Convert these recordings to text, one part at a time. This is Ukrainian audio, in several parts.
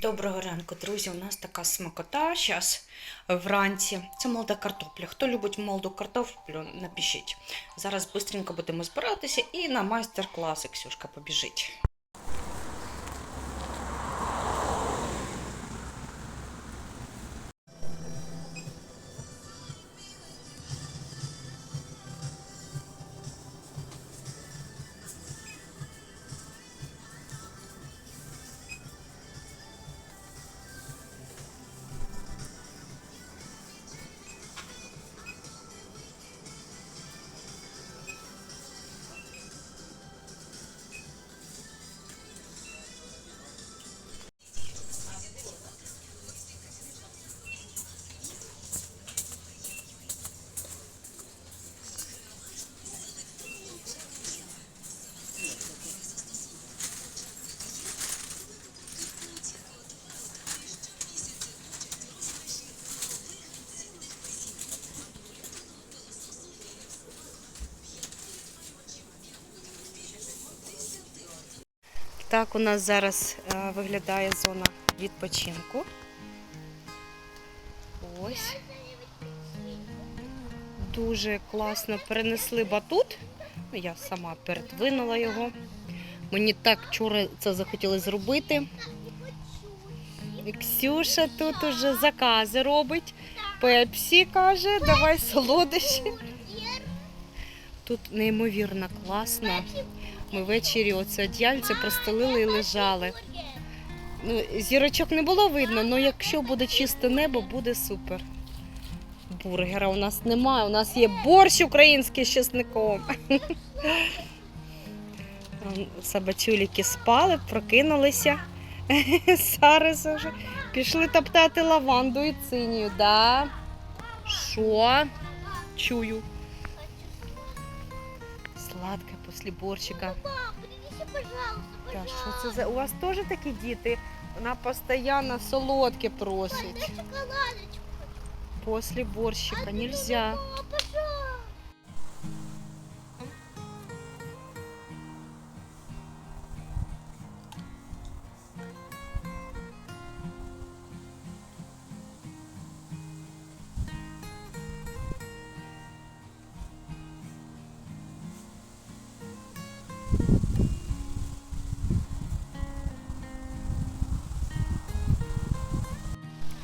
Доброго ранку, друзі. У нас така смакота зараз вранці. Це молода картопля. Хто любить молоду картоплю, напишіть. Зараз швидко будемо збиратися і на майстер-класи Ксюшка побіжить. Так у нас зараз е, виглядає зона відпочинку. Ось. Дуже класно перенесли батут. Ну, Я сама передвинула його. Мені так вчора це захотіли зробити. Ксюша тут уже закази робить. Пепсі каже, давай солодощі. Тут неймовірно класно. Ми ввечері оце одіяльце простелили і лежали. Ну, зірочок не було видно, але якщо буде чисте небо, буде супер. Бургера у нас немає, у нас є борщ український з чесником. Собачуліки спали, прокинулися. Зараз вже пішли топтати лаванду і цинію. Да? Що? Чую. Після борщика. Принеси, пожалуйста, Та що це за у вас теж такі діти? Вона постійно солодке просить. Після борщика нельзя.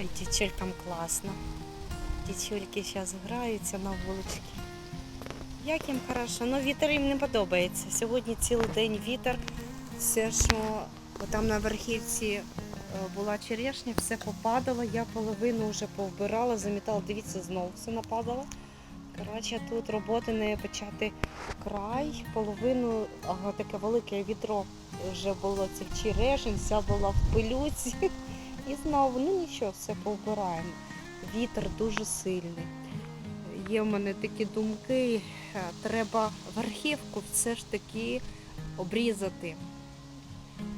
Ой, Дівчулькам класно. Дівчульки зараз граються на вуличці. Як їм хорошо, ну вітер їм не подобається. Сьогодні цілий день вітер. Все, що там на верхівці е, була черешня, все попадало. Я половину вже повбирала, замітала. Дивіться, знову все нападало. Коротше, тут роботи не почати край. Половину, ага, таке велике відро вже було цих черешень, вся була в пилюці. І знову, ну нічого, все повбираємо. Вітер дуже сильний. Є в мене такі думки, е, треба верхівку все ж таки обрізати.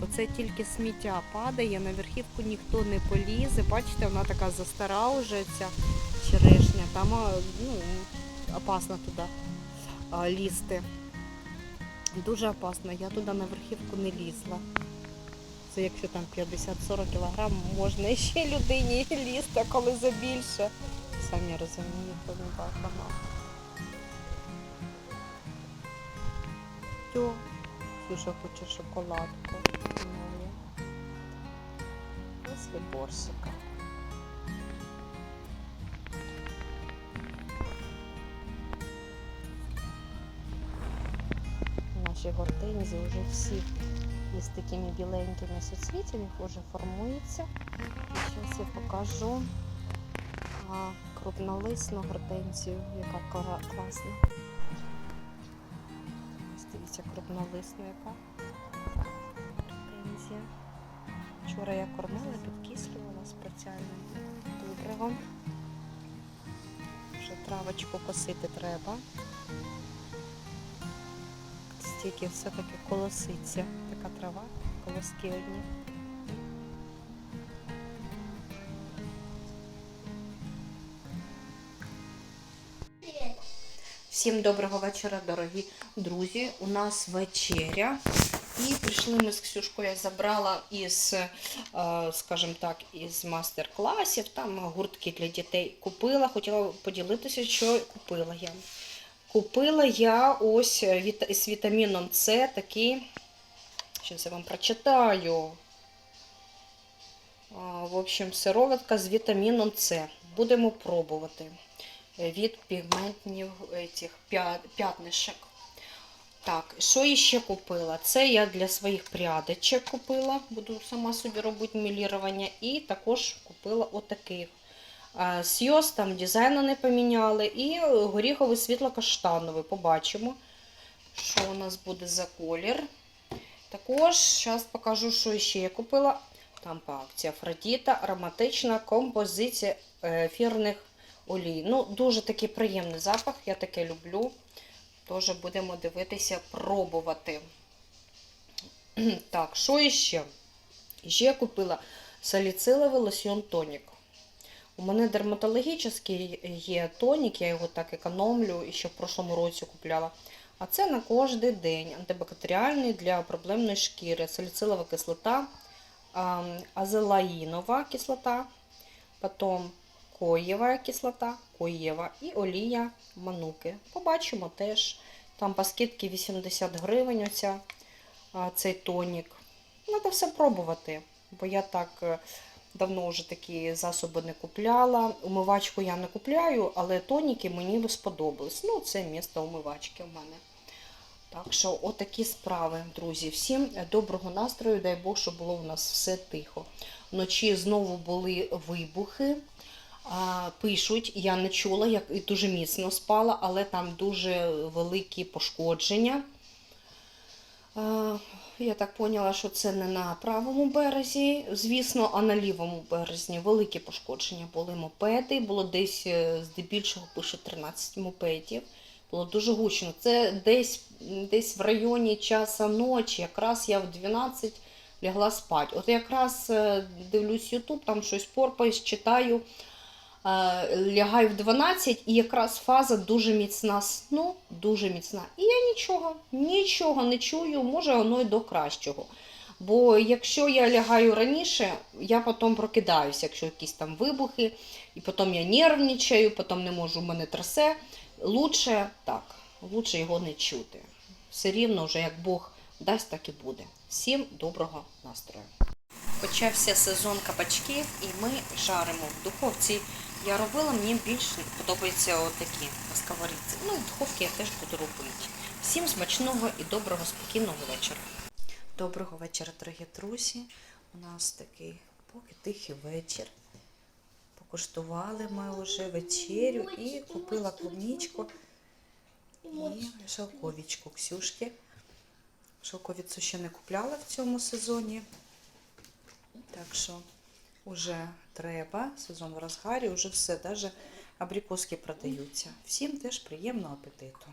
Оце тільки сміття падає, на верхівку ніхто не полізе. Бачите, вона така застара вже ця черешня. Там ну, опасно туди лізти. Дуже опасно. Я туди на верхівку не лізла. Це якщо там 50-40 кілограм, можна ще людині лізти, коли забільше. Самі розумієте, не бачимо. Тьо, Ксюша хоче шоколадку. Після борщика. Наші гортензії вже всі із такими біленькими суцвітями вже формується. Зараз я покажу крупнолисну гортензію, яка класна. Дивіться, крупнолисна яка гортензія. Вчора я кормила, підкислювала спеціальним добривом. Вже травочку косити треба. Стільки все-таки колоситься. Така трава, колоски одні. Всім доброго вечора, дорогі друзі. У нас вечеря. І прийшли ми з Ксюшкою, я забрала із, е, скажімо так, із мастер-класів, там гуртки для дітей купила, хотіла поділитися, що купила я. Купила я ось з вітаміном С такий, зараз я вам прочитаю. В общем, сироватка з вітаміном С. Будемо пробувати від пігментних этих, пя- п'ятнишок. Так, що я ще купила? Це я для своїх прядочок купила. Буду сама собі робити мілірування. І також купила отаких. Сйоз там дизайну не поміняли. І горіховий світло-каштановий. Побачимо, що у нас буде за колір. Також зараз покажу, що ще я купила. Там по акції Афродіта, ароматична композиція е, ефірних олій. Ну, дуже такий приємний запах, я таке люблю. Теж будемо дивитися, пробувати. Так, що іще? Ще я купила саліциловий лосьон тонік. У мене дерматологічний є тонік, я його так економлю, і ще в прошлому році купляла. А це на кожен день антибактеріальний для проблемної шкіри. Саліцилова кислота, азелаїнова кислота, потім коєва кислота, коєва і олія мануки. Побачимо теж. Там по скидці 80 гривень оця, цей тонік. Треба все пробувати, бо я так е, давно вже такі засоби не купляла. Умивачку я не купляю, але тоніки мені сподобались. Ну, це місто умивачки в мене. Так що, отакі справи, друзі. Всім доброго настрою, дай Бог, щоб було у нас все тихо. Вночі знову були вибухи. Пишуть, я не чула, як і дуже міцно спала, але там дуже великі пошкодження. Я так поняла, що це не на правому березі, звісно, а на лівому березі великі пошкодження були мопеди. Було десь е, здебільшого пише 13 мопедів. Було дуже гучно. Це десь, десь в районі часу ночі, якраз я в 12 лягла спати. От якраз е, дивлюсь Ютуб, там щось порпаюсь, читаю. Е, Лягаю в 12 і якраз фаза дуже міцна сну, дуже міцна. І я нічого, нічого не чую, може воно й до кращого. Бо якщо я лягаю раніше, я потім прокидаюся, якщо якісь там вибухи, і потім я нервничаю, потім не можу, в мене трасе. Лучше так, лучше його не чути. Все рівно вже як Бог дасть, так і буде. Всім доброго настрою. Почався сезон кабачків і ми жаримо в духовці. Я робила, мені більше подобаються отакі сковорідці. Ну, в духовці я теж буду робити. Всім смачного і доброго, спокійного вечора. Доброго вечора, дорогі друзі. У нас такий поки тихий вечір. Покуштували ми вже вечерю і купила клубничку і шелковичку Ксюшки. Шелковицю ще не купляла в цьому сезоні. Так що вже треба, сезон в розгарі, вже все, навіть абрикоски продаються. Всім теж приємного апетиту.